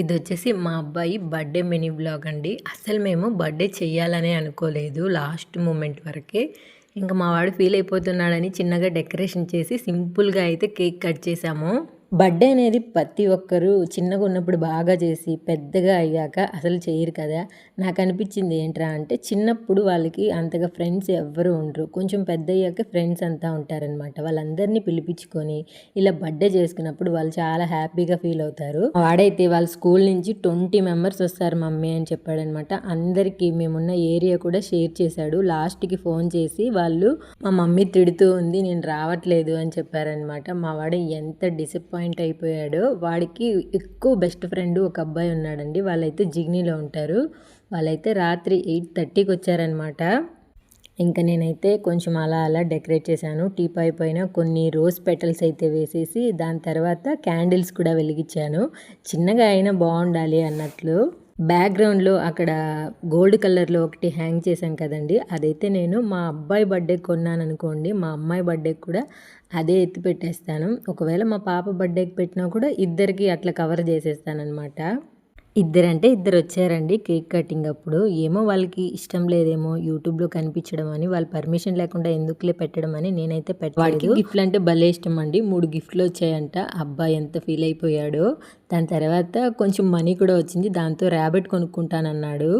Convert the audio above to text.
ఇది వచ్చేసి మా అబ్బాయి బర్త్డే మినీ బ్లాగ్ అండి. అసలు మేము బర్త్డే చెయ్యాలనే అనుకోలేదు లాస్ట్ మూమెంట్ వరకే. ఇంకా మా వాడు ఫీల్ అయిపోతున్నాడని చిన్నగా డెకరేషన్ చేసి సింపుల్గా అయితే కేక్ కట్ చేసాము. బర్త్డే అనేది ప్రతి ఒక్కరు చిన్నగా ఉన్నప్పుడు బాగా చేసి పెద్దగా అయ్యాక అసలు చేయరు కదా. నాకు అనిపించింది ఏంట్రా అంటే చిన్నప్పుడు వాళ్ళకి అంతగా ఫ్రెండ్స్ ఎవ్వరు ఉండరు. కొంచెం పెద్ద అయ్యాక ఫ్రెండ్స్ అంతా ఉంటారనమాట వాళ్ళందరినీ పిలిపించుకొని ఇలా బర్త్డే చేసుకున్నప్పుడు వాళ్ళు చాలా హ్యాపీగా ఫీల్ అవుతారు. వాడైతే వాళ్ళ స్కూల్ నుంచి ట్వంటీ మెంబర్స్ వస్తారు మమ్మీ అని చెప్పాడనమాట అందరికీ మేమున్న ఏరియా కూడా షేర్ చేశాడు. లాస్ట్కి ఫోన్ చేసి వాళ్ళు మా మమ్మీ తిడుతూ ఉంది నేను రావట్లేదు అని చెప్పారనమాట మా వాడు ఎంత డిసప్పాయింట్ అయిపోయాడో. వాడికి ఎక్కువ బెస్ట్ ఫ్రెండ్ ఒక అబ్బాయి ఉన్నాడండి. వాళ్ళైతే జిగ్నీలో ఉంటారు. వాళ్ళైతే రాత్రి ఎయిట్ థర్టీకి వచ్చారనమాట ఇంకా నేనైతే కొంచెం అలా అలా డెకరేట్ చేశాను. టీపాయ్ పైన కొన్ని రోజ్ పెటల్స్ అయితే వేసేసి దాని తర్వాత క్యాండిల్స్ కూడా వెలిగించాను. చిన్నగా అయినా బాగుండాలి అన్నట్లు. బ్యాక్గ్రౌండ్లో అక్కడ గోల్డ్ కలర్లో ఒకటి హ్యాంగ్ చేశాం కదండి అదైతే నేను మా అబ్బాయి బర్త్డే కొన్నాను అనుకోండి మా అమ్మాయి బర్త్డేకి కూడా అదే ఎత్తి పెట్టేస్తాను. ఒకవేళ మా పాప బర్త్డేకి పెట్టినా కూడా ఇద్దరికి అట్లా కవర్ చేసేస్తానమాట ఇద్దరంటే ఇద్దరు వచ్చారండి కేక్ కటింగ్ అప్పుడు. ఏమో వాళ్ళకి ఇష్టం లేదేమో యూట్యూబ్లో కనిపించడం అని వాళ్ళు పర్మిషన్ లేకుండా ఎందుకులే పెట్టడం అని నేనైతే పెట్టాడు గిఫ్ట్లు అంటే భలే ఇష్టం అండి మూడు గిఫ్ట్లు వచ్చాయంట. అబ్బాయి ఎంత ఫీల్ అయిపోయాడో. దాని తర్వాత కొంచెం మనీ కూడా వచ్చింది. దాంతో ర్యాబెట్ కొనుక్కుంటానన్నాడు.